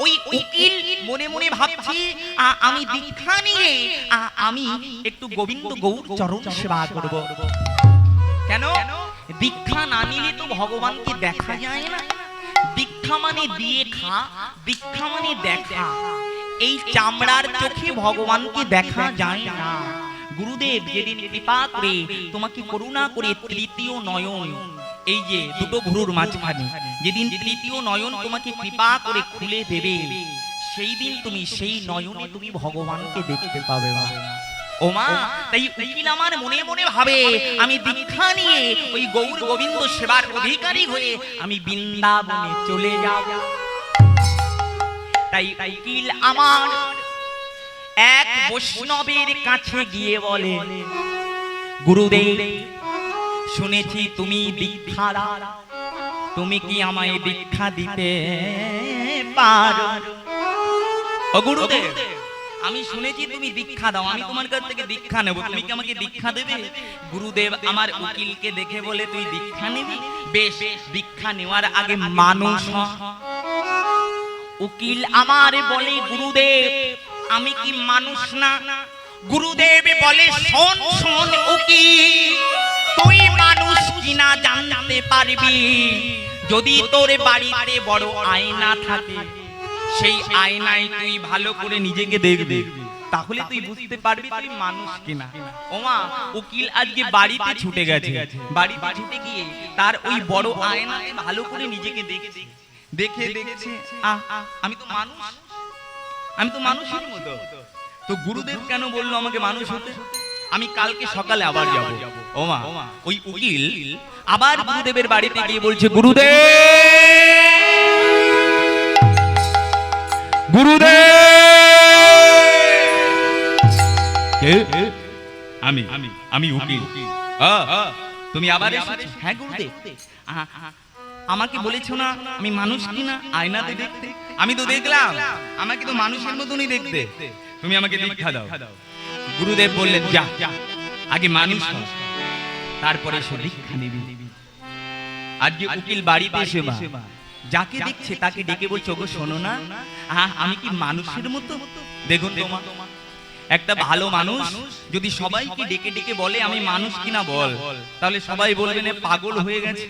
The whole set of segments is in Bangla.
ওই উকিল মনে মনে ভাবছি আমি দীক্ষা নিয়ে আমি একটু গোবিন্দ গৌর চরণ সেবা করব। কেন? দীক্ষা না নিলে তো ভগবানকে দেখা যায় না। দীক্ষা মানে দিয়ে খা, দীক্ষা মানে দেখা। এই চামড়ার চোখে ভগবানকে দেখা যায় না। গুরুদেব যেদিন কৃপা করে তোমাকে করুণা করে তৃতীয় নয়ন এই যে দুটো ভুরুর মাঝখানে যেদিন তৃতীয় নয়ন তোমাকে কৃপা করে খুলে দেবে সেই দিন তুমি সেই নয়নে তুমি ভগবানকে দেখতে পাবে মা। ও মা তাই উকিল আমার মনে মনে ভাবে আমি দীক্ষা নিয়ে ওই গৌর গোবিন্দ সেবার অধিকারী হয়ে আমি বৃন্দাবনে চলে যাব। তাই উকিল আমার এক বৈষ্ণবের কাছে গিয়ে বলে গুরুদেব শুনেছি তুমি দীক্ষা তুমি কি আমায় দীক্ষা দিতে পারো? গুরুদেব, আমি শুনেছি তুমি দীক্ষা দাও। আমি তোমার কাছ থেকে দীক্ষা নেব। তুমি কি আমাকে দীক্ষা দেবে? গুরুদেব আমার উকিলকে দেখে বলে, তুই দীক্ষা নিবি? বেশ দীক্ষা নেওয়ার আগে মানুষ উকিল আমার বলে, গুরুদেব, আমি কি মানুষ না? গুরুদেব বলে, শোন শোন, উকিল তুই মানুষ কিনা জানতে পারবি। যদি তোর বাড়িতে বড় আয়না থাকে, সেই আয়নায় তুই ভালো করে নিজেকে দেখবি। তাহলে তুই বুঝতে পারবি তুই মানুষ কিনা। ওমা, উকিল আজকে বাড়িতে ছুটে গেছে। ছুটে গিয়ে তার ওই বড় আয়নাতে ভালো করে নিজেকে দেখছে। দেখে আমি তো মানুষ। আমি তো মানুষের মতো। তো গুরুদেব কেন বলল আমাকে মানুষ হতে? আমি কালকে সকালে আবার যাব। ওমা ওই উকিল আবার গুরুদেবের বাড়িতে গিয়ে বলছে গুরুদেব! গুরুদেব! আমি আমি উকিল। আ, তুমি আবার এসেছ? হ্যাঁ গুরুদেব। আহা, আহা। আমাকে বলেছ না আমি মানুষ কি না আয়নাতে দেখতে। আমি তো দেখলাম। আমাকে তো মানুষের মতনই দেখতে। তুমি আমাকে দীক্ষা দাও। গুরুদেব বললেন যা আগে মানুষ তারপরে সে দীক্ষা নিবি। আজকে উকিল বাড়িতে এসে মা যাকে দেখছে তাকে ডেকে বলছে ওগো শোনো না আমি কি মানুষের মতো? দেখুন তোমা একটা ভালো মানুষ যদি সবাইকে ডেকে ডেকে বলে আমি মানুষ কিনা বল? তাহলে সবাই বলবেন পাগল হয়ে গেছে।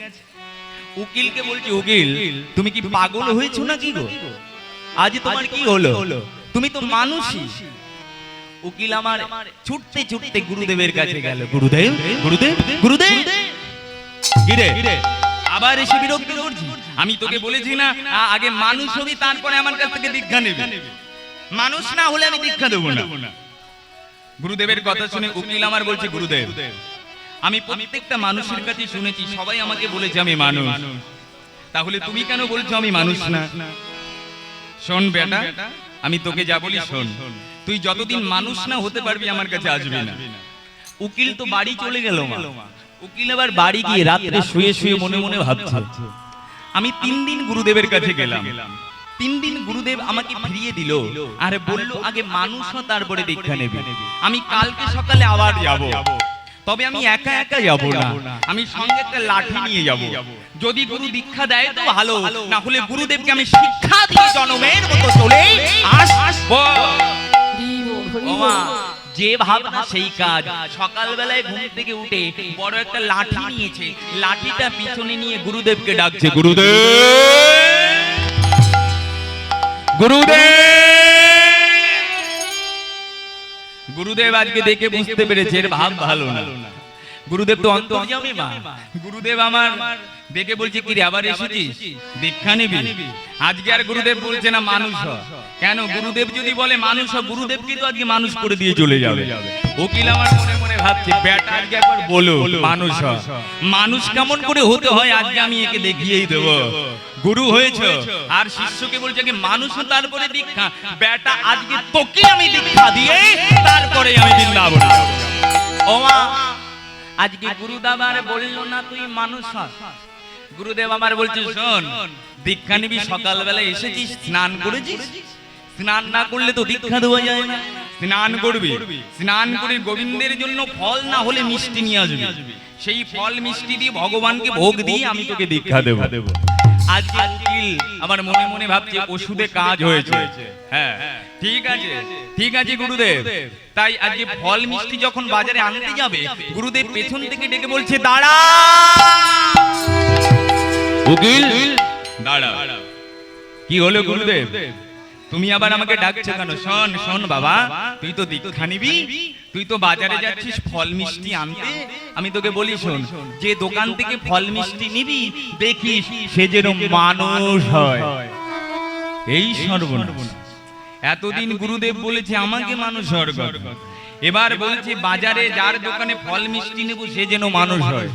উকিলকে বলছি উকিল তুমি কি পাগল হয়েছো না কি গো? আজ তোমার কি হলো? তুমি তো মানুষই। উকিল আমার ছুটতে ছুটতে গুরুদেবের কাছে গেল। গুরুদেব? গুরুদেব? গুরুদেব? কিরে? আবার এসে বিরক্ত করছি আমি তোকে বলেছি না আগে মানুষ হবি তারপরে আমার কাছ থেকে দীক্ষা নেবে। মানুষ না হলে আমি দীক্ষা দেবো না। গুরুদেবের কথা শুনে উকিল আমার বলছে গুরুদেব আমি প্রত্যেকটা মানুষের কাছে শুনেছি সবাই আমাকে বলেছে আমি মানুষ। তাহলে তুমি কেন বলছো আমি মানুষ না? শোন বেটা আমি তোকে যা বলি শোন। তুই যতদিন মানুষ না হতে পারবি আমার কাছে আসবি না। উকিল তো বাড়ি চলে গেল মা। উকিল আবার বাড়ি গিয়ে রাত্রে শুয়ে শুয়ে মনে মনে ভাবছে আমি তিন দিন গুরুদেবের কাছে গেলাম। তিন দিন গুরুদেব আমাকে ফিরিয়ে দিল আর বলল আগে মানুষ হ, তারপরে দীক্ষা নেবে। আমি কালকে সকালে আবার যাব। তবে আমি একা একা যাব না। আমি সঙ্গে একটা লাঠি নিয়ে যাব। যদি গুরু দীক্ষা দেয় তো ভালো। না হলে গুরুদেবকে আমি শিক্ষা দিয়ে জনমের মতো চলে আসব। যে ভাবনা সেই কাজ। সকালবেলায় ঘুম থেকে উঠে বড় একটা লাঠি নিয়েছে। লাঠিটা পিছনে নিয়ে গুরুদেবকে ডাকছে। গুরুদেব! গুরুদেব! গুরুদেব আজকে দেখে বুঝতে পেরেছে এর ভাব ভালো না। গুরুদেব তো গুরুদেব আমার দেখে বলছে কি রে আবার এসেছিস? দীক্ষা নিবি? আজকে আর গুরুদেব বলছে না, মানুষ হ। কেন? গুরুদেব যদি বলে মানুষ গুরুদেবকে তো আজকে মানুষ করে দিয়ে চলে যাবে। উকিল আমার মনে মনে ভাবছে বেটা আজকে একবার বলো, মানুষ মানুষ কেমন করে হতে হয়, আজকে আমি একে দেখিয়েই দেব। গুরু হয়েছে, আর শিষ্যকে বলছে কি, মানুষ তারপরে দীক্ষা। বেটা আজকে তোকে আমি দীক্ষা দিয়ে তারপরে আমি বৃন্দাবন যাব। ও মা আজকে গুরুদেব আর বলল না তুই মানুষ। গুরুদেব আমার বলছে, শোন, দীক্ষা নিবি, সকালবেলা এসেছিস, স্নান করেছিস? স্নান না করলে তো দীক্ষা দেওয়া যায় না। স্নান করবি। স্নান করে গোবিন্দের জন্য ফল না হলে মিষ্টি নিয়ে আসবি। সেই ফল মিষ্টি দিয়ে ভগবানকে ভোগ দিয়ে আমি তোকে দীক্ষা দেব। আজকে উকিল উকিল আমার মনে মনে ভাবছে ওষুধে কাজ হয়েছে। হ্যাঁ। ঠিক আছে। ঠিক আছে গুরুদেব। তাই আজকে ফল মিষ্টি যখন বাজারে আনতে যাবে গুরুদেব পেছন থেকে ডেকে বলছে দাঁড়া! উকিল? দাঁড়া। কি হলো গুরুদেব? তুমি আবার আমাকে ডাকছো কেন? শোন শোন বাবা তুই তো দীক্ষা নিবি তুই তো বাজারে যাচ্ছিস ফল মিষ্টি আনতে। আমি তোকে বলি শোন যে দোকান থেকে ফল মিষ্টি নিবি দেখিস সে যেন মানুষ হয়। এই সর্বনাশ। এতদিন গুরুদেব বলেছে আমাকে মানুষ কথা। এবার বলছে বাজারে যার দোকানে ফল মিষ্টি নেব সে যেন মানুষ হয়।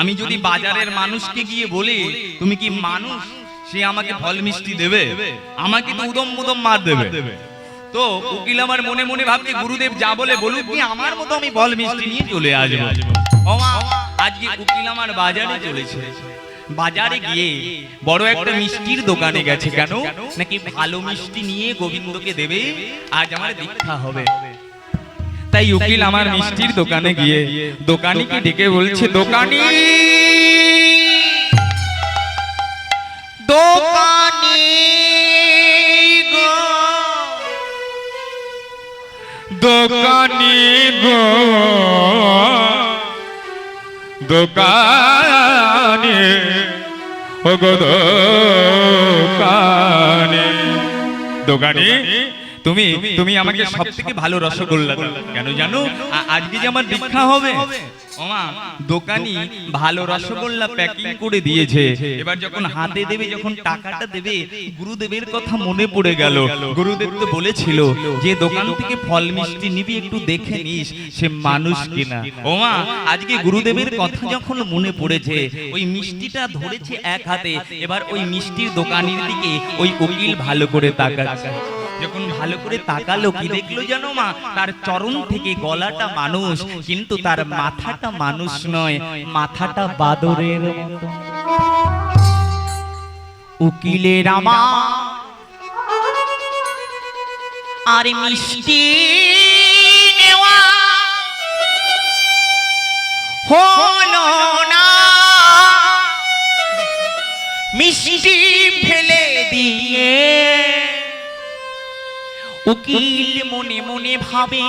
আমি যদি বাজারের মানুষকে গিয়ে বলি তুমি কি মানুষ? সে আমাকে ফল মিষ্টি দেবে, আমাকে তো উদম মুদম মার দেবে। তো উকিল আমার মনে মনে ভাবছে, গুরুদেব, যা বলে বলুক কি আমার মতো আমি ফল মিষ্টি নিয়ে চলে আসব। আজকে উকিল আমার বাজারে চলেছে। বাজারে গিয়ে বড় একটা মিষ্টির দোকানে গেছে কেন? নাকি ভালো মিষ্টি নিয়ে গোবিন্দকে দেবে? আজ আমার দীক্ষা হবে। তাই উকিল আমার মিষ্টির দোকানে গিয়ে দোকানিকে ডেকে বলছে, দোকানি! দোকানি গো। দোকানি গো। দোকানে ও গো দোকানে। দোকানি তুমি তুমি আমাকে সব থেকে ভালো রসগোল্লা দাও। কেন জানো? আজকে যে আমার দীক্ষা হবে ওমা দোকানি ভালো রসগোল্লা প্যাকিং করে দিয়েছে। এবার যখন হাতে দেবে যখন টাকাটা দেবে গুরুদেবের কথা মনে পড়ে গেল। গুরুদেব তো বলেছিল যে দোকান থেকে ফল মিষ্টি নিবি একটু দেখে নিস সে মানুষ কিনা। ওমা আজকে গুরুদেবের কথা যখন মনে পড়েছে ওই মিষ্টিটা ধরেছে এক হাতে এবার ওই মিষ্টির দোকানের দিকে ওই উকিল ভালো করে তাকাচ্ছে যখন ভালো করে তাকালো, কি দেখল জানো মা? তার চরণ থেকে গলাটা মানুষ, কিন্তু তার মাথাটা মানুষ নয়, মাথাটা বাদরের উকিলের আমার আর মিষ্টি নেওয়া না। মিষ্টি উকিল মনে মনে ভাবে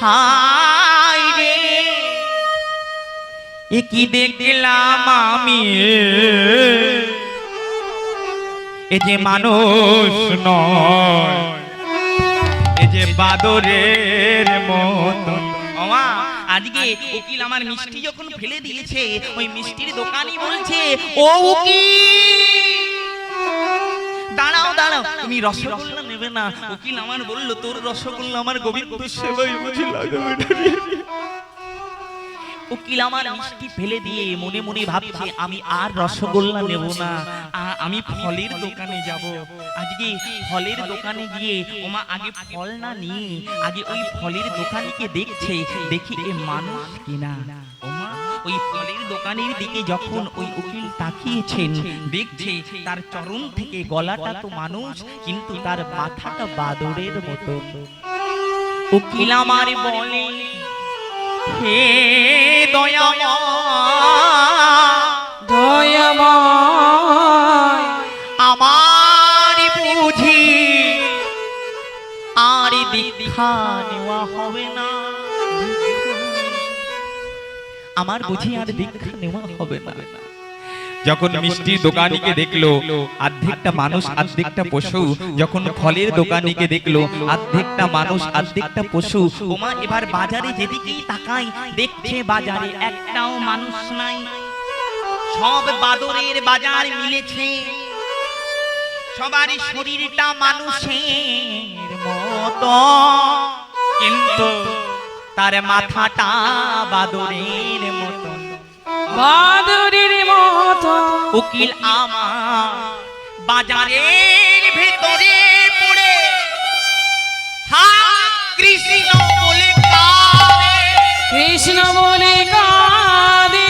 হাই রে, এ কি দেখলাম আমি? এ যে মানুষ নয়, এ যে বাদরের মতন আজকে উকিল আমার মিষ্টি যখন ফেলে দিয়েছে, ওই মিষ্টির দোকানই বলছে, ও উকিল দাঁড়াও দাঁড়াও তুমি রসগোল্লা নেবে না। উকিল আমার বলল তোর রসগোল্লা আমার গোবিন্দ সেবাই বুঝি লাগাবে। উকিল আমার মিষ্টি ফেলে দিয়ে মনে মনে ভাবছে আমি আর রসগোল্লা নেব না। আমি ফলের দোকানে যাব। আজকে ফলের দোকানে গিয়ে ওমা আগে ফল না নিয়ে আগে ওই ফলের দোকানিকে দেখছে দেখি এ মানুষ কিনা। ওমা ওই ফলের দোকানের দিকে যখন ওই উকিল তাকিয়েছেন, দেখছে তার চরণ থেকে গলাটা তো মানুষ, কিন্তু তার মাথাটা বাদরের মতো। উকিল আমার বলে, হে দয়াময় আমার বুঝি আর দীক্ষা আমার বুঝি আর দীক্ষা নেওয়া হবে না। যখন মিষ্টির দোকানিকে দেখল অর্ধেকটা মানুষ অর্ধেকটা পশু যখন ফলের দোকানিকে দেখল অর্ধেকটা মানুষ অর্ধেকটা পশু। ওমা এবার বাজারে যেদিকেই তাকাই দেখছে বাজারে একটাও মানুষ নাই। সব বাদরের বাজার মিলেছে। সবারই শরীরটা মানুষের মতো। কিন্তু তার মাথাটা বাদুরের মতো বাদুরের মতো উকিল আমার বাজারের ভেতরে পড়ে। হা কৃষ্ণ বলে কাঁদে। কৃষ্ণ বলে কাঁদে।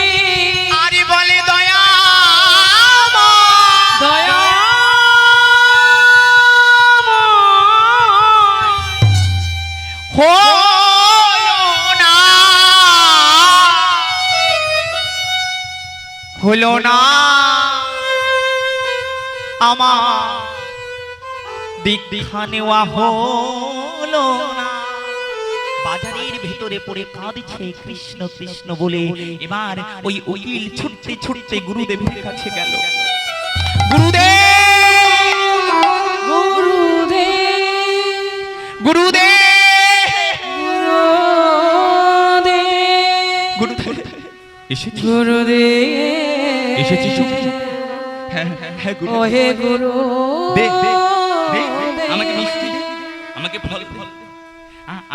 হলো না। আমার দীক্ষা নেওয়া হলো না। বাজারের ভেতরে পড়ে কাঁদছে কৃষ্ণ কৃষ্ণ বলে। এবার ওই উকিল ছুটতে ছুটতে গুরুদেবের কাছে গেল। গুরুদেব! গুরুদেব! গুরুদেব! গুরুদেব! গুরুদেব! এসেছি গুরুদেব এসেছি চুপ চুপ। হ্যাঁ হ্যাঁ গুরু ওহে গুরু দে দে দে দে। আমাকে মিষ্টি দে আমাকে ফল ফল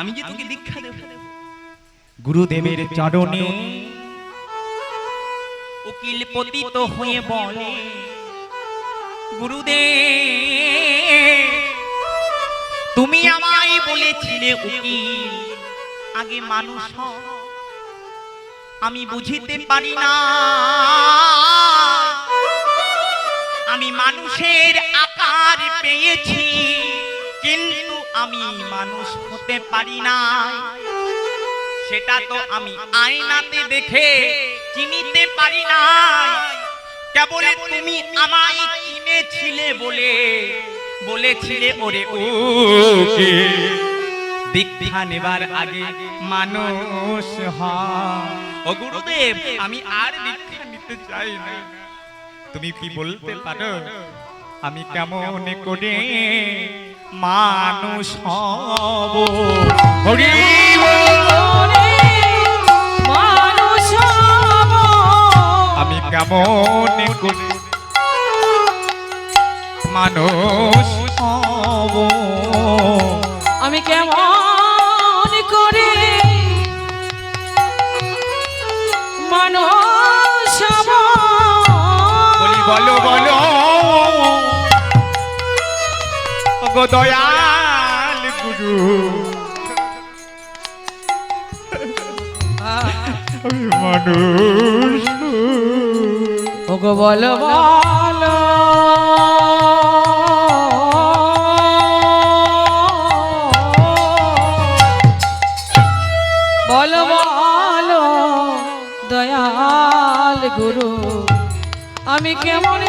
আমি যে তোকে দীক্ষা দেব গুরুদেবের চরণে উকিল পতিত হয়ে বলে গুরুদেব তুমি আমায় বলেছিলে উকিল আগে মানুষ হও। আমি বুঝিতে পারি না মানুষের আকার পেয়েছি, কিন্তু আমি মানুষ হতে পারি না সেটা তো আমি আয়নাতে দেখে চিনিতে পারি না কেবল তুমি আমায় চিনেছিলে বলে, বলেছিলে ওরে ওকে দীক্ষা নেবার আগে মানুষ ও গুরুদেব, আমি আর দীক্ষা নিতে চাই না। তুমি কি বলতে পারো? আমি কেমন করে মানুষ হব। হরি মানুষ আমি কেমন করে মানুষ হব। আমি কেমন করে মানুষ। বলি বলো। গো দয়াল গুরু। আমি মানুষ ওগো দয়াল গুরু আমি কেমন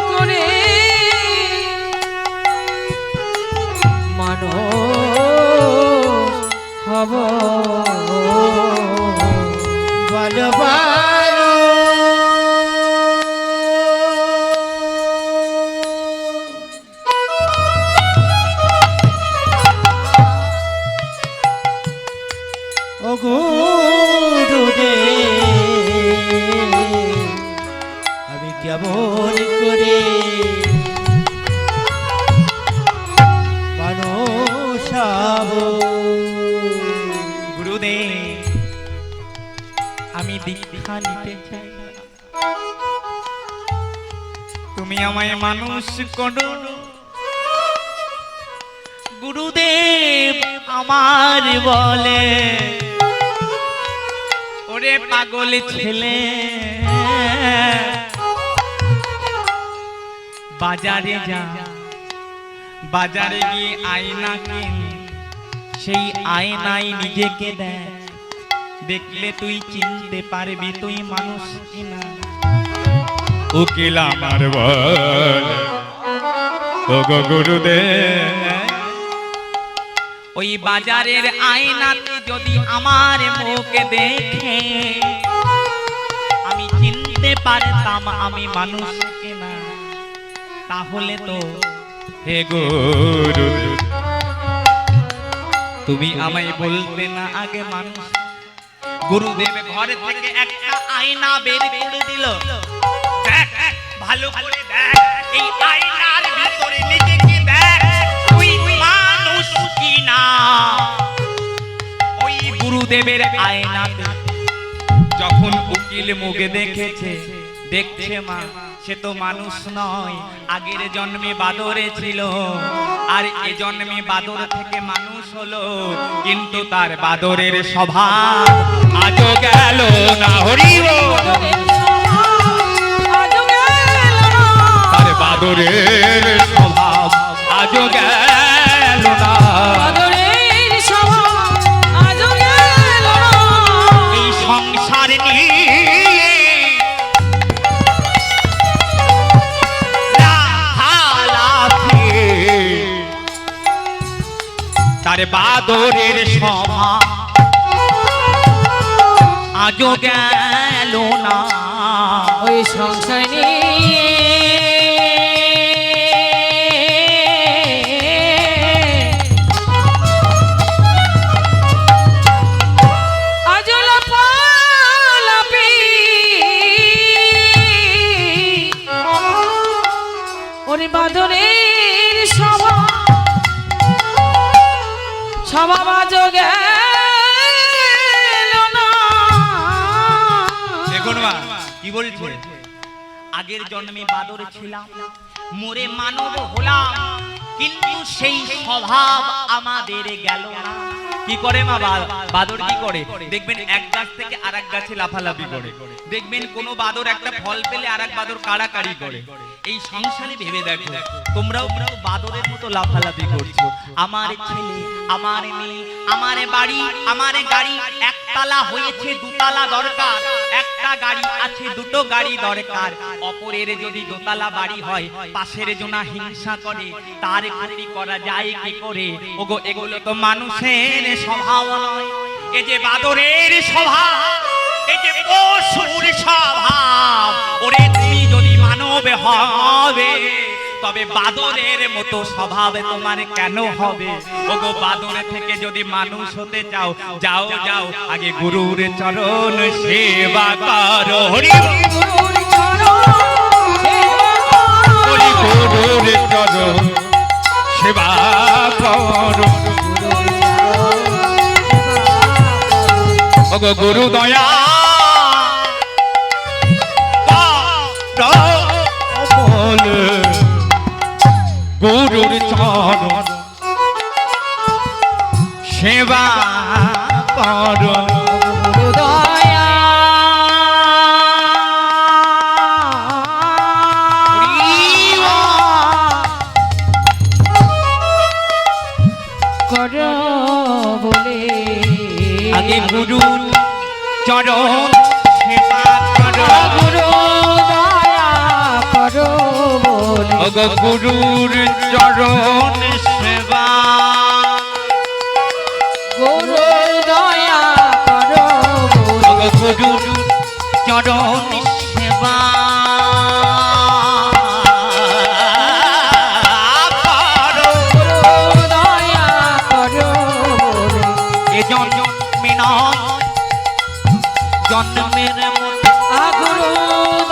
করো গুরুদেব আমার বলে, ওরে পাগল ছেলে, বাজারে যা। বাজারে গিয়ে আয়না কিন, সেই আয়নায় নিজেকে দেখ। দেখলে তুই চিনতে পারবি তুই মানুষ কিনা। উকিল আমার বল গুরুদেব। ওই বাজারের আয়নাতে যদি আমার মুখে দেখে আমি চিনতে পারতাম আমি মানুষ কিনা। তাহলে তো হে গুরু তুমি আমায় বলতে না আগে মানুষ। গুরুদেব ঘরে থেকে একটা আয়না বের করে দিল। দেখ ভালো করে দেখ এই আয়নার গুরুদেবের আয়নাতে। যখন উকিল মুখে দেখেছে, দেখছে মা, সে তো মানুষ নয়, আগের জন্মে বাদরে ছিল। আর এ জন্মে বাদর থেকে মানুষ হলো, কিন্তু তার বাদরের স্বভাব আজও গেল না হরিব তার বাদরের স্বভাব আজও গেল না। বাদরের সভা। আজও গেল না। ওই সংসার কি বলছে? আগের জন্মে বাদর ছিলাম মোরে মানব হলাম কিন্তু সেই স্বভাব আমাদের গেল না। কি করে মা বাদর কি করে? দেখবেন এক গাছ থেকে আর এক গাছে লাফালাফি করে। দেখবেন কোনো বাদর একটা ফল পেলে আর এক বাদর কাড়াকাড়ি করে। এই সংসারে ভেবে দেখো, তোমরাও বাদরের মতো লাফালাফি করছ। আমার ছেলে, আমার মেয়ে, আমার বাড়ি, আমার গাড়ি, একতলা হয়েছে দুতলা দরকার। একটা গাড়ি আছে, দুটো গাড়ি দরকার। অপরের যদি দোতলা বাড়ি হয়, পাশের জনা হিংসা করে, তার ক্ষতি করা যায় কি করে? ওগো, এগুলো তো মানুষের স্বভাব নয় এই যে বাদরের স্বভাব এই যে পশুর স্বভাব, ওরে তুমি যদি মানব হবে, তবে বাদরের মতো স্বভাব তোমার কেন হবে? ওগো বাদরে থেকে যদি মানুষ হতে চাও, যাও যাও, আগে গুরুর চরণ সেবা করো। হরি গুরুর চরণ ওগো গুরু দয়া। গুরুর চরণ। সেবা বলে আগে গুরু চরণ সেবা করো। গুরু দয়া করো গুরুর চরণ সেবা। গুরু দয়া করো গুরুর চরণ জন্মে নয় জন্মের মতো